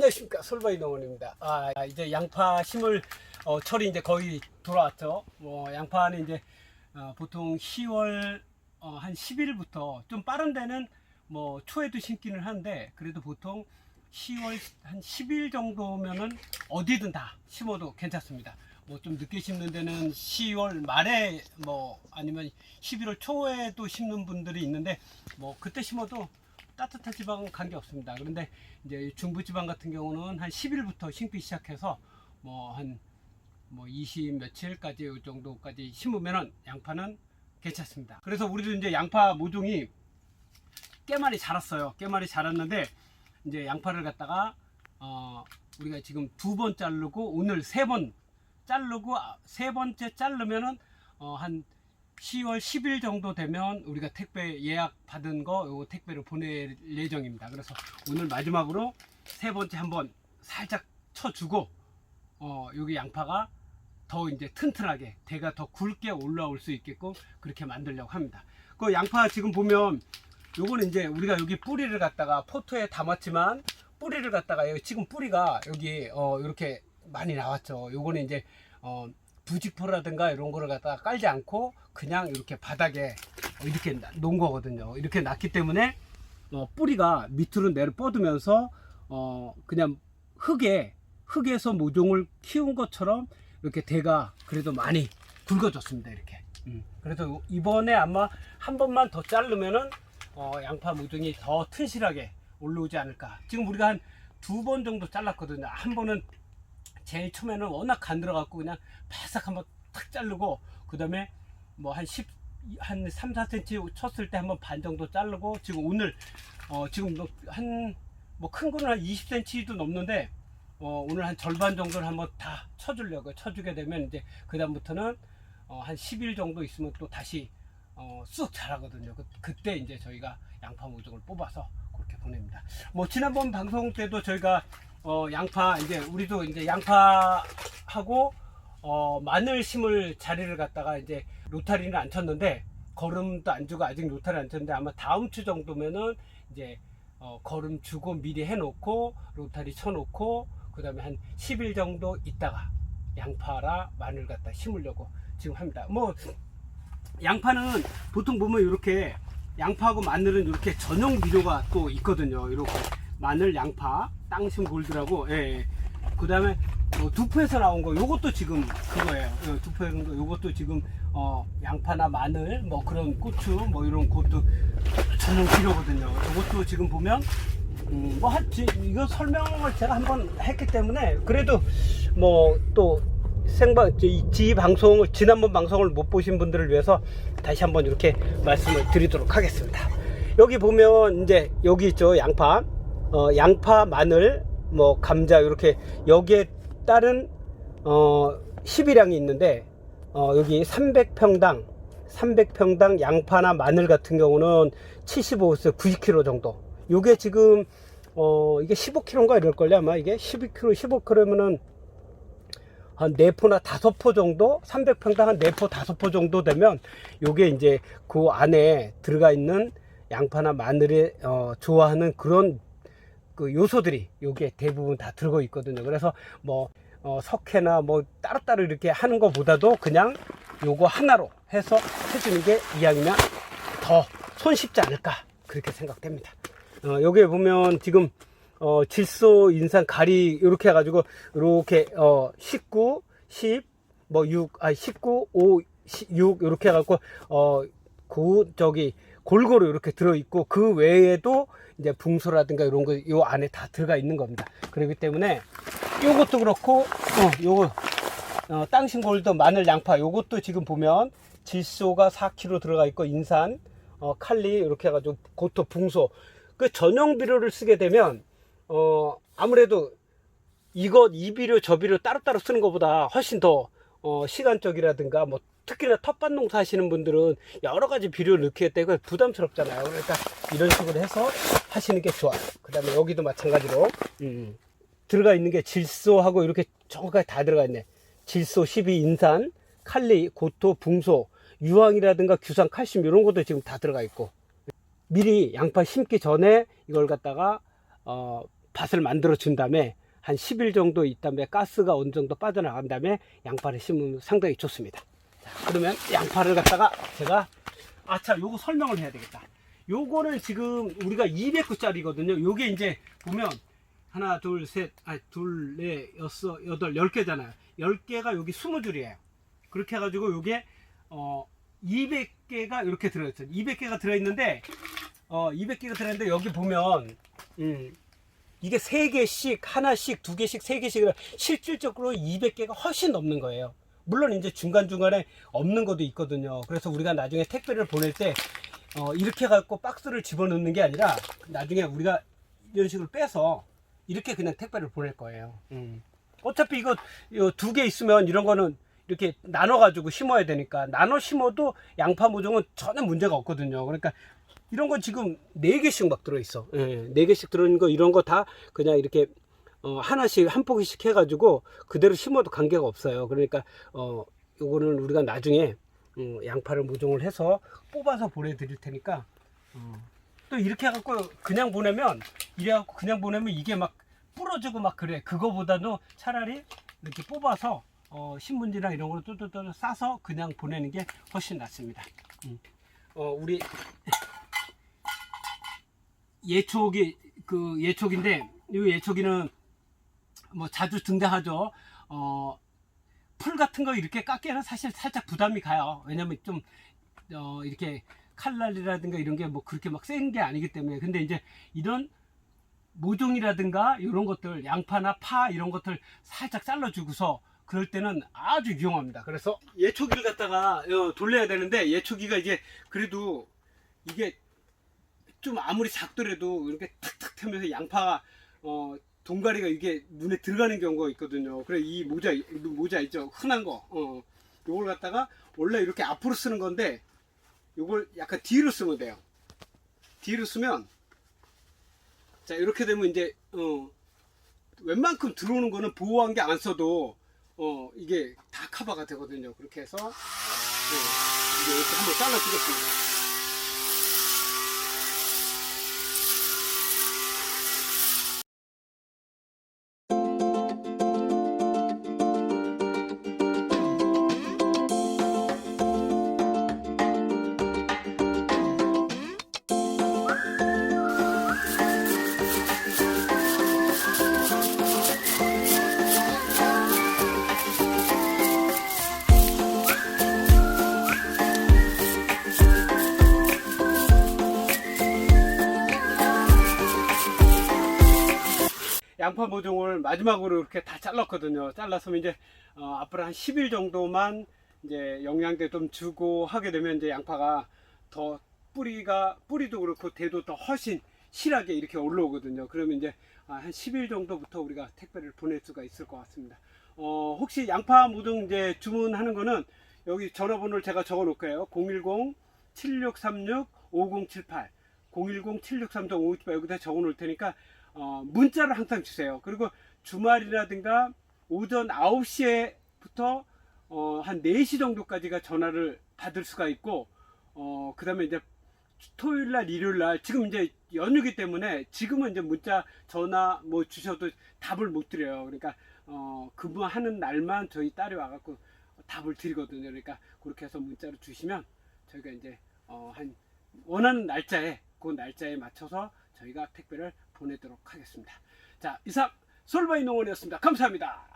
솔바이 농원입니다. 아, 이제 양파 심을 어, 철이 이제 거의 돌아왔죠. 뭐 양파는 이제 어, 보통 10월 어, 한 10일부터 좀 빠른 데는 뭐 초에도 심기는 하는데 그래도 보통 10월 한 10일 정도면은 어디든 다 심어도 괜찮습니다. 뭐 좀 늦게 심는 데는 10월 말에 뭐 아니면 11월 초에도 심는 분들이 있는데 뭐 그때 심어도 따뜻한 지방은 관계 없습니다. 그런데 이제 중부 지방 같은 경우는 한 10일부터 심기 시작해서 뭐한 뭐 20 며칠까지 이 정도까지 심으면은 양파는 괜찮습니다. 그래서 우리도 이제 양파 모종이 꽤 많이 자랐어요. 꽤 많이 자랐는데 이제 양파를 갖다가 어 우리가 지금 두 번 자르고 오늘 세 번 자르고 아, 세 번째 자르면은 어한 10월 10일 정도 되면 우리가 택배 예약 받은 거 요거 택배를 보낼 예정입니다. 그래서 오늘 마지막으로 세 번째 한번 살짝 쳐주고 어 여기 양파가 더 이제 튼튼하게 대가 더 굵게 올라올 수 있게끔 그렇게 만들려고 합니다. 그 양파 지금 보면 요거는 이제 우리가 여기 뿌리를 갖다가 포토에 담았지만 뿌리를 갖다가 지금 뿌리가 여기 어 이렇게 많이 나왔죠. 요거는 이제 어 부직포라든가 이런 거를 갖다가 깔지 않고 그냥 이렇게 바닥에 이렇게 놓은 거거든요. 이렇게 놨기 때문에 어 뿌리가 밑으로 내려 뻗으면서 어 그냥 흙에 흙에서 모종을 키운 것처럼 이렇게 대가 그래도 많이 굵어졌습니다. 이렇게. 음. 그래서 이번에 아마 한 번만 더 자르면은 어, 양파 모종이 더 튼실하게 올라오지 않을까. 지금 우리가 한 두 번 정도 잘랐거든요. 한 번은 제일 처음에는 워낙 간 들어갖고 그냥 바싹 한번 탁 자르고 그 다음에 뭐 한 10, 한 3, 4cm 쳤을 때 한번 반 정도 자르고 지금 오늘 어, 지금 한 뭐 큰 거는 한 20cm도 넘는데 어, 오늘 한 절반 정도를 한번 다 쳐주려고 쳐주게 되면 이제 그 다음부터는 어, 한 10일 정도 있으면 또 다시 어, 쑥 자라거든요. 그, 그때 이제 저희가 양파 모종을 뽑아서 보냅니다. 뭐 지난번 방송 때도 저희가 어, 양파 이제 우리도 이제 양파하고 어, 마늘 심을 자리를 갖다가 이제 로타리는 안 쳤는데 걸음도 안 주고 아직 로타리 안 쳤는데 아마 다음 주 정도면은 이제 어, 걸음 주고 미리 해놓고 로타리 쳐놓고 그 다음에 한 10일 정도 있다가 양파라 마늘 갖다 심으려고 지금 합니다. 뭐 양파는 보통 보면 이렇게 양파하고 마늘은 이렇게 전용 비료가 또 있거든요. 이렇게 마늘, 양파, 땅심 골드라고. 예. 예. 그다음에 뭐 두포에서 나온 거 요것도 지금 그거예요. 예, 두포에 있는 거 요것도 지금 어 양파나 마늘 뭐 그런 고추 뭐 이런 것도 전용 비료거든요. 이것도 지금 보면 음, 뭐 한, 지- 이거 설명을 제가 한번 했기 때문에 그래도 뭐또 생방 지, 지 방송을 지난번 방송을 못 보신 분들을 위해서 다시 한번 이렇게 말씀을 드리도록 하겠습니다. 여기 보면 이제 여기 있죠 양파, 어, 양파, 마늘, 뭐 감자 이렇게 여기에 따른 어 10일량이 있는데 어, 여기 300평당 300평당 양파나 마늘 같은 경우는 75에서 90kg 정도. 요게 지금 어 이게 15kg인가 이럴 걸요 아마 이게 12kg 15kg면은 한 4포나 5포 정도 300평당 한 4포 5포 정도 되면 요게 이제 그 안에 들어가 있는 양파나 마늘에 어, 좋아하는 그런 그 요소들이 요게 대부분 다 들어가 있거든요 그래서 뭐 어, 석회나 뭐 따로따로 이렇게 하는 것보다도 그냥 요거 하나로 해서 해주는 게 이왕이면 더 손쉽지 않을까 그렇게 생각됩니다. 어, 여기에 보면 지금 어, 질소, 인산, 가리 이렇게 해가지고 이렇게 어, 19, 10, 뭐 6, 아 19, 5, 6 이렇게 해갖고 어, 그 저기 골고루 이렇게 들어 있고 그 외에도 이제 붕소라든가 이런 거 요 안에 다 들어가 있는 겁니다. 그렇기 때문에 요것도 그렇고 어, 요거 어, 땅신골드 마늘 양파 요것도 지금 보면 질소가 4kg 들어가 있고 인산 어, 칼리 이렇게 해가지고 고토 붕소 그 전용 비료를 쓰게 되면 어 아무래도 이것 이 비료 저 비료 따로따로 쓰는 것보다 훨씬 더 어, 시간적이라든가 뭐 특히나 텃밭 농사 하시는 분들은 여러 가지 비료를 넣기 때문에 부담스럽잖아요. 그러니까 이런 식으로 해서 하시는 게 좋아요. 그 다음에 여기도 마찬가지로 음, 들어가 있는 게 질소하고 이렇게 정확하게 다 들어가 있네. 질소 12 인산, 칼리, 고토, 붕소, 유황이라든가 규산, 칼슘 이런 것도 지금 다 들어가 있고 미리 양파 심기 전에 이걸 갖다가 어, 밭을 만들어 준 다음에 한 10일 정도 있다음에 가스가 어느 정도 빠져나간 다음에 양파를 심으면 상당히 좋습니다. 자, 그러면 양파를 갖다가 제가 아차 요거 설명을 해야 되겠다. 요거는 지금 우리가 200구짜리거든요. 요게 이제 보면 하나, 둘, 셋, 아, 둘, 넷, 여섯, 여덟, 열 개잖아요. 열 개가 여기 20줄이에요. 그렇게 해가지고 요게 어 200개가 이렇게 들어있어요. 200개가 들어있는데 어 200개가 들어있는데 여기 보면 음 이게 3개씩 하나씩 두 개씩 세 개씩 실질적으로 200개가 훨씬 넘는 거예요. 물론 이제 중간중간에 없는 것도 있거든요. 그래서 우리가 나중에 택배를 보낼 때 어, 이렇게 갖고 박스를 집어넣는 게 아니라 나중에 우리가 이런 식으로 빼서 이렇게 그냥 택배를 보낼 거예요. 음. 어차피 이거 두개 있으면 이런 거는 이렇게 나눠 가지고 심어야 되니까 나눠 심어도 양파 모종은 전혀 문제가 없거든요. 그러니까 이런 건 지금 네 개씩 막 들어있어. 예, 네 개씩 들어있는 거 이런 거 다 그냥 이렇게 어, 하나씩 한 포기씩 해가지고 그대로 심어도 관계가 없어요. 그러니까 어, 요거는 우리가 나중에 음, 양파를 모종을 해서 뽑아서 보내드릴 테니까 어, 또 이렇게 해갖고 그냥 보내면 이래갖고 그냥 보내면 이게 막 부러지고 막 그래. 그거보다도 차라리 이렇게 뽑아서 어, 신문지나 이런 거를 뚜뚜뚜 싸서 그냥 보내는 게 훨씬 낫습니다. 음. 어, 우리 예촉이 그 예촉인데 이 예촉이는 뭐 자주 등장하죠. 어, 풀 같은 거 이렇게 깎기에는 사실 살짝 부담이 가요. 왜냐면 좀 어, 이렇게 칼날이라든가 이런 게 뭐 그렇게 막 센 게 아니기 때문에 근데 이제 이런 모종이라든가 이런 것들 양파나 파 이런 것들 살짝 잘라주고서 그럴 때는 아주 유용합니다. 그래서 예초기를 갖다가 어, 돌려야 되는데 예초기가 이제 그래도 이게 좀 아무리 작더라도 이렇게 탁탁 타면서 양파가 어, 동가리가 이게 눈에 들어가는 경우가 있거든요. 그래 이 모자 이 모자 있죠 흔한 거 어, 요걸 갖다가 원래 이렇게 앞으로 쓰는 건데 요걸 약간 뒤로 쓰면 돼요. 뒤로 쓰면 자 이렇게 되면 이제 어 웬만큼 들어오는 거는 보호한 게 안 써도 어 이게 다 커버가 되거든요. 그렇게 해서 네, 이제 이렇게 한번 잘라 주겠습니다. 양파 모종을 마지막으로 이렇게 다 잘랐거든요. 잘라서 이제 어, 앞으로 한 10일 정도만 이제 영양제 좀 주고 하게 되면 이제 양파가 더 뿌리가 뿌리도 그렇고 대도 더 훨씬 실하게 이렇게 올라오거든요. 그러면 이제 아, 한 10일 정도부터 우리가 택배를 보낼 수가 있을 것 같습니다. 어, 혹시 양파 모종 이제 주문하는 거는 여기 전화번호를 제가 적어 놓을게요. 010 7636 5078 010 7636 5078 여기다 적어 놓을 테니까 어, 문자를 항상 주세요. 그리고 주말이라든가 오전 9시에부터 어, 한 4시 정도까지가 전화를 받을 수가 있고 어, 그 다음에 이제 토요일 날, 일요일 날, 지금 이제 연휴기 때문에 지금은 이제 문자, 전화 뭐 주셔도 답을 못 드려요. 그러니까, 어, 근무하는 날만 저희 딸이 와갖고 답을 드리거든요. 그러니까 그렇게 해서 문자로 주시면 저희가 이제, 어, 한, 원하는 날짜에, 그 날짜에 맞춰서 저희가 택배를 보내도록 하겠습니다. 자, 이상 솔바이 농원이었습니다. 감사합니다.